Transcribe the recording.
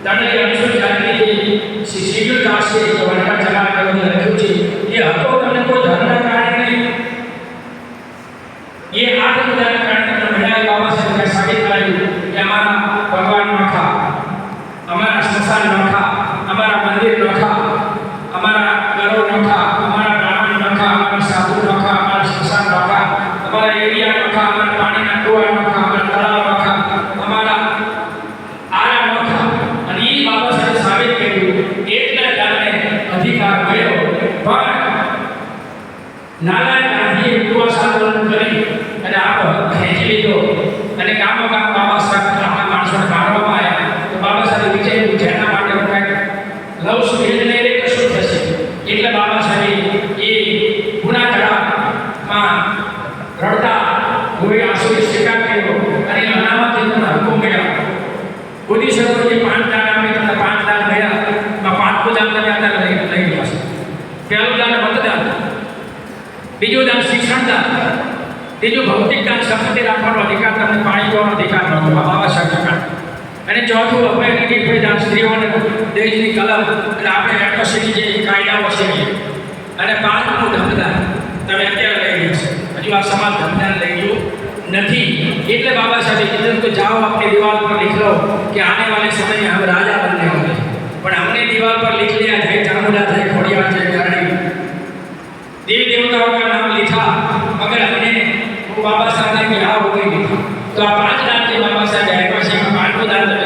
Tanda yang sudah jadi, sisi itu kasih kepada પણ નાના ગાંધીએ ઉપવાસ આંદોલન કરી અને આ ખેંચી લીધો. અને ગામો ગામ બાબા સાહેબ આપણા માણસો મારવામાં આવ્યા. તો બાબા સાહેબ વિચાર્યું જેના માટે હું કાંઈક લઉં છું એને લઈને કશું થશે? એટલે બાબા સાહેબ એ ગુનાખોરીમાં રડતા કોઈ આંસુએ સ્વીકાર કર્યો અને અનામતથી તમને હુકમ મળ્યા મોદી સાહેબ જે પાંચ દાન આપણે તમને પાંચ દાન મળ્યા એમાં પાંચમું દાન તમે અત્યારે લઈ લઈ ગયા છો પહેલું દાન મતદાન બીજું દાન શિક્ષણ દાન ત્રીજું ભૌતિક દાન સંપત્તિ રાખવાનો અધિકાર, તમને પાણી પીવાનો અધિકાર નહોતો આવા સરકાર અને ચોથું અભય અને નિર્ભય દાન સ્ત્રીઓને દેશની કલમ એટલે આપણે એટોસિટી જે કાયદાઓ છે, અને પાંચમું ધમદાન તમે અત્યારે લઈ લો છો. હજુ આ સમાજ ધમદાન લઈ લો નથી. એટલે બાબા સાહેબ કીધું કે જાઓ આપણે દિવાલ પર લીખો કે આને વાલે સમયે હવે રાજા बाबा साहब ने यहाँ हो गई नहीं तो आप पांच